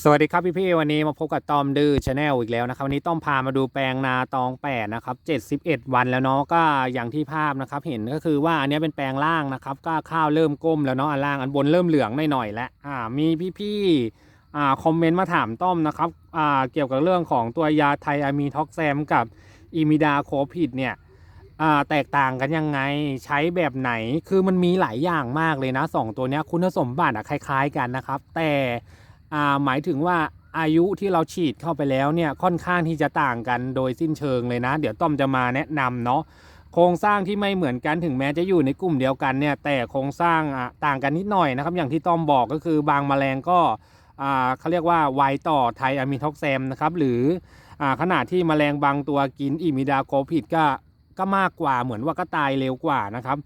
สวัสดีครับพี่พี่วันนี้มาพบกับตอมดื้อชาแนลอีกแล้วนะครับวันนี้ต้อมพามาดูแปลงนาตองแปดนะครับ71วันแล้วเนาะก็อย่างที่ภาพนะครับเห็นก็คือว่าอันนี้เป็นแปลงล่างนะครับก็ข้าวเริ่มก้มแล้วเนาะอันล่างอันบนเริ่มเหลืองหน่อยๆแล้วอ่ามีพี่พี่อ่าคอมเมนต์มาถามต้อมนะครับอ่าเกี่ยวกับเรื่องของตัวยาไทอะมีท็อกแซมกับอิมิดาโคพิดเนี่ยอ่าแตกต่างกันยังไงใช้แบบไหนคือมันมีหลายอย่างมากเลยนะสองตัวเนี้ยคุณสมบัติอะคล้าย ๆ กันนะครับแต่ หมายถึงว่าอายุที่เราฉีดเข้าไปแล้วเนี่ยค่อนข้างที่จะต่างกันโดยสิ้นเชิงเลยนะ เดี๋ยวต้อมจะมาแนะนำเนาะโครงสร้างที่ไม่เหมือนกันถึงแม้จะอยู่ในกลุ่มเดียวกันเนี่ยแต่โครงสร้างต่างกันนิดหน่อยนะครับ อย่างที่ต้อมบอกก็คือบางแมลงก็เขาเรียกว่าไวต่อไทอะมิท็อกแซมนะครับหรืออขนาดที่แมลงบางตัวกินอิมิดาโกพิดก็ก็มากกว่าเหมือนว่าก็ตายเร็วกว่านะครับ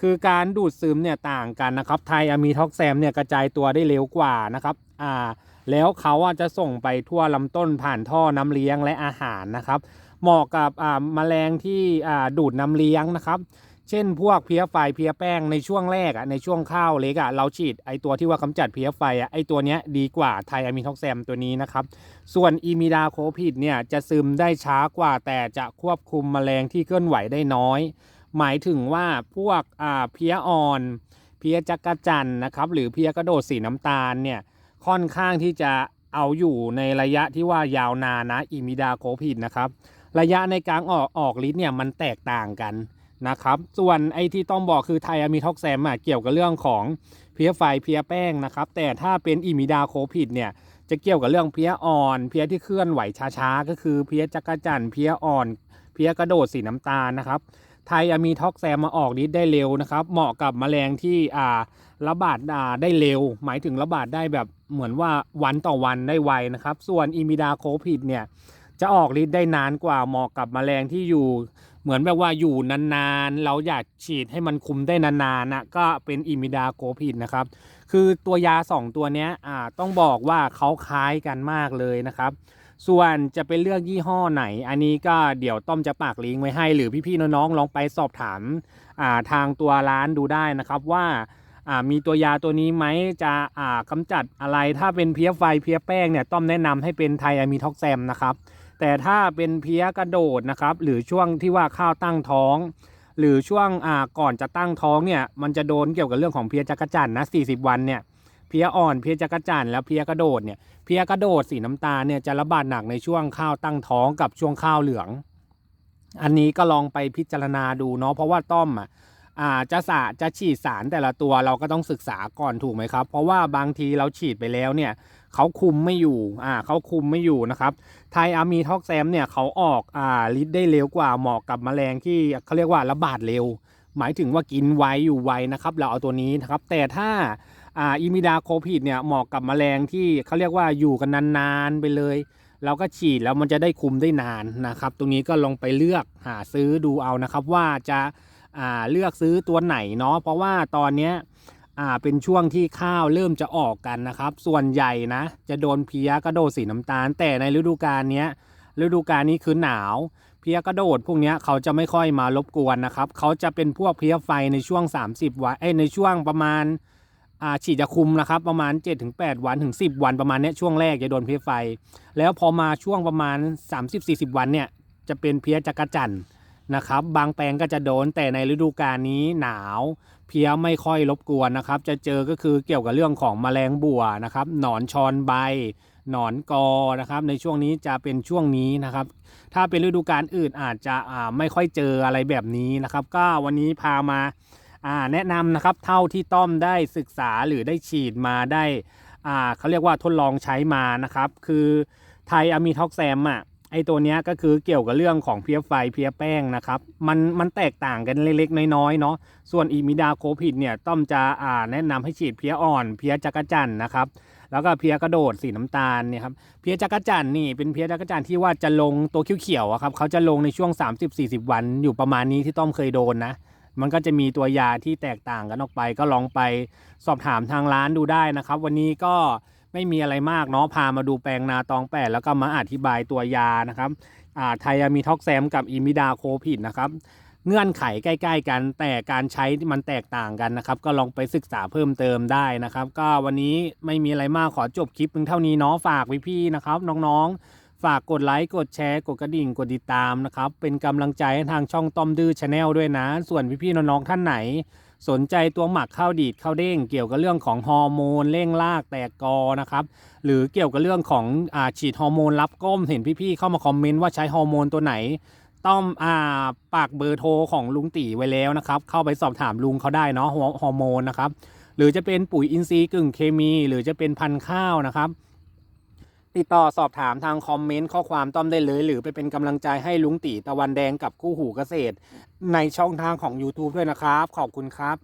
คือการดูดซึมเนี่ยต่างกันนะครับไทอะมีท็อกแซมเนี่ยกระจายตัวได้เร็วกว่านะครับอ่าแล้วเขาอะจะส่งไปทั่วลำต้นผ่านท่อน้ำเลี้ยงและอาหารนะครับ เหมาะกับอ่าแมลงที่อ่าดูดน้ำเลี้ยงนะครับ เช่นพวกเพี้ยไฟเพี้ยแป้งในช่วงแรกอะในช่วงข้าวเล็กอะเราฉีดไอตัวที่ว่ากำจัดเพี้ยไฟอะไอตัวเนี้ยดีกว่าไทอะมีท็อกแซมตัวนี้นะครับ ส่วนอีมิดาโคพิดเนี่ยจะซึมได้ช้ากว่าแต่จะควบคุมแมลงที่เคลื่อนไหวได้น้อย หมายถึงว่าพวกเพี้ยอ่อน เพี้ยจักรจันนะครับ หรือเพี้ยกระโดดสีน้ำตาลเนี่ยค่อนข้างที่จะเอาอยู่ในระยะที่ว่ายาวนานนะอิมิดาโคพิดนะครับ ระยะในการออกออกฤทธิ์เนี่ยมันแตกต่างกันนะครับ ส่วนไอที่ต้องบอกคือไทอะมีท็อกแซมอะเกี่ยวกับเรื่องของเพี้ยไฟเพี้ยแป้งนะครับ แต่ถ้าเป็นอิมิดาโคพิดเนี่ยจะเกี่ยวกับเรื่องเพี้ยอ่อน เพี้ยที่เคลื่อนไหวช้าๆก็คือเพี้ยจักรจันเพี้ยอ่อน เพี้ยกระโดดสีน้ำตาลนะครับ ไทยมีท็อกแซมมาออกฤทธิ์ได้เร็วนะครับ เหมาะกับแมลงที่อ่าระบาดอ่าได้เร็ว หมายถึงระบาดได้แบบเหมือนว่าวันต่อวันได้ไวนะครับ ส่วนอิมิดาโคพิดเนี่ยจะออกฤทธิ์ได้นานกว่าเหมาะกับแมลงที่อยู่ เหมือนแบบว่าอยู่นานๆ เราอยากฉีดให้มันคุมได้นานๆนะก็เป็นอิมิดาโคพิดนะครับ คือตัวยา 2 ตัวเนี้ยอ่าต้องบอกว่าเขาคล้ายกันมากเลยนะครับ ส่วนจะเป็นเลือกยี่ห้อไหน อันนี้ก็เดี๋ยวต้อมจะปากลิงก์ไว้ให้ หรือพี่ๆน้องๆลองไปสอบถามาทางตัวร้านดูได้นะครับว่าามีตัวยาตัวนี้ไหมจะอ่ากำจัดอะไรถ้าเป็นเพี้ยไฟเพี้ยแป้งเนี่ยต้อมแนะนำให้เป็นไทอะมีท็อกแซมนะครับ แต่ถ้าเป็นเพี้ยกระโดดนะครับ หรือช่วงที่ว่าข้าวตั้งท้อง หรือช่วงก่อนจะตั้งท้องเนี่ยมันจะโดนเกี่ยวกับเรื่องของเพี้ยจักรจันนะ40 วันเนี่ย เพี้ยอ่อนเพี้ยจักรจันแล้วเพี้ยกระโดดเนี่ยเพี้ยกระโดดสีน้ำตาลเนี่ยจะระบาดหนักในช่วงข้าวตั้งท้องกับช่วงข้าวเหลือง อันนี้ก็ลองไปพิจารณาดูเนาะเพราะว่าต้อมอะอาจะสาจะฉีดสารแต่ละตัวเราก็ต้องศึกษาก่อนถูกไหมครับ เพราะว่าบางทีเราฉีดไปแล้วเนี่ยเขาคุมไม่อยู่อ่าเขาคุมไม่อยู่นะครับไทอะมีท็อกแซมเนี่ยเขาออกอ่าฤทธิ์ได้เร็วกว่าเหมาะกับแมลงที่เขาเรียกว่าระบาดเร็ว หมายถึงว่ากินไวอยู่ไวนะครับ เราเอาตัวนี้นะครับ แต่ถ้า อ่าอิมิดาโคพิดเนี่ยเหมาะกับแมลงที่เขาเรียกว่าอยู่กันนานๆไปเลย เราก็ฉีดแล้วมันจะได้คุมได้นานนะครับ ตรงนี้ก็ลองไปเลือกหาซื้อดูเอานะครับ ว่าจะอ่าเลือกซื้อตัวไหนเนาะเพราะว่าตอนเนี้ยอ่าเป็นช่วงที่ข้าวเริ่มจะออกกันนะครับ ส่วนใหญ่นะ จะโดนเพี้ยกระโดดสีน้ำตาล แต่ในฤดูกาลเนี้ยฤดูกาลนี้คือหนาวเพี้ยกระโดดพวกนี้เขาจะไม่ค่อยมารบกวนนะครับ เขาจะเป็นพวกเพี้ยไฟในช่วง 30วันเอ้ในช่วงประมาณ ฉีดจะคุมนะครับประมาณ 7-8 วันถึง 10 วันประมาณนี้ช่วงแรกจะโดนเพี้ยไฟ แล้วพอมาช่วงประมาณ 30-40 วันเนี่ยจะเป็นเพี้ยจักรจันนะครับบางแปลงก็จะโดนแต่ในฤดูกาลนี้หนาวเพี้ยไม่ค่อยรบกวนนะครับ จะเจอก็คือเกี่ยวกับเรื่องของแมลงบัวนะครับหนอนชอนใบหนอนกอนะครับในช่วงนี้จะเป็นช่วงนี้นะครับ ถ้าเป็นฤดูกาลอื่นอาจจะอาไม่ค่อยเจออะไรแบบนี้นะครับ ก็วันนี้พามา แนะนำนะครับเท่าที่ต้อมได้ศึกษาหรือได้ฉีดมาได้เขาเรียกว่าทดลองใช้มานะครับ คือไทอะมีท็อกแซมอะไอตัวเนี้ยก็คือเกี่ยวกับเรื่องของเพี้ยไฟเพี้ยแป้งนะครับมันมันแตกต่างกันเล็กๆน้อยๆเนาะส่วนอีมิดาโคพิดเนี่ยต้อมจะอ่าแนะนำให้ฉีดเพี้ยอ่อนเพี้ยจักรจันนะครับแล้วก็เพี้ยกระโดดสีน้ำตาลเนี่ยครับเพี้ยจักรจันนี่เป็นเพี้ยจักรจันที่ว่าจะลงตัวเขียวๆอะครับเขาจะลงในช่วง 30-40 วันอยู่ประมาณนี้ที่ต้อมเคยโดนนะ มันก็จะมีตัวยาที่แตกต่างกันออกไปก็ลองไปสอบถามทางร้านดูได้นะครับ วันนี้ก็ไม่มีอะไรมากเนาะพามาดูแปลงนาตองแปดแล้วก็มาอธิบายตัวยานะครับอ่าไทยมีท็อกแซมกับอิมิดาโคพิดนะครับเงื่อนไขใกล้ ๆ กันแต่การใช้มันแตกต่างกันนะครับ ก็ลองไปศึกษาเพิ่มเติมได้นะครับ ก็วันนี้ไม่มีอะไรมากขอจบคลิปเพียงเท่านี้เนาะฝากพี่ๆนะครับ น้องๆ ฝากกดไลค์กดแชร์กดกระดิ่งกดติดตามนะครับ เป็นกำลังใจให้ทางช่องต้อมดื้อชาแนลด้วยนะ ส่วนพี่ๆน้องๆท่านไหน สนใจตัวหมักข้าวดีดข้าวเด้งเกี่ยวกับเรื่องของฮอร์โมนเร่งรากแตกกอนะครับ หรือเกี่ยวกับเรื่องของอาฉีดฮอร์โมนรับก้มเห็นพี่ๆเข้ามาคอมเมนต์ว่าใช้ฮอร์โมนตัวไหน ต้องอ่าปากเบอร์โทรของลุงตีไว้แล้วนะครับ เข้าไปสอบถามลุงเขาได้เนาะฮอฮอร์โมนนะครับ หรือจะเป็นปุ๋ยอินทรีย์กึ่งเคมี หรือจะเป็นพันธุ์ข้าวนะครับ ติดต่อสอบถามทางคอมเมนต์ข้อความต้อมได้เลย หรือไปเป็นกำลังใจให้ลุงตีตะวันแดงกับคู่หูเกษตร ในช่องทางของ YouTube ด้วยนะครับ ขอบคุณครับ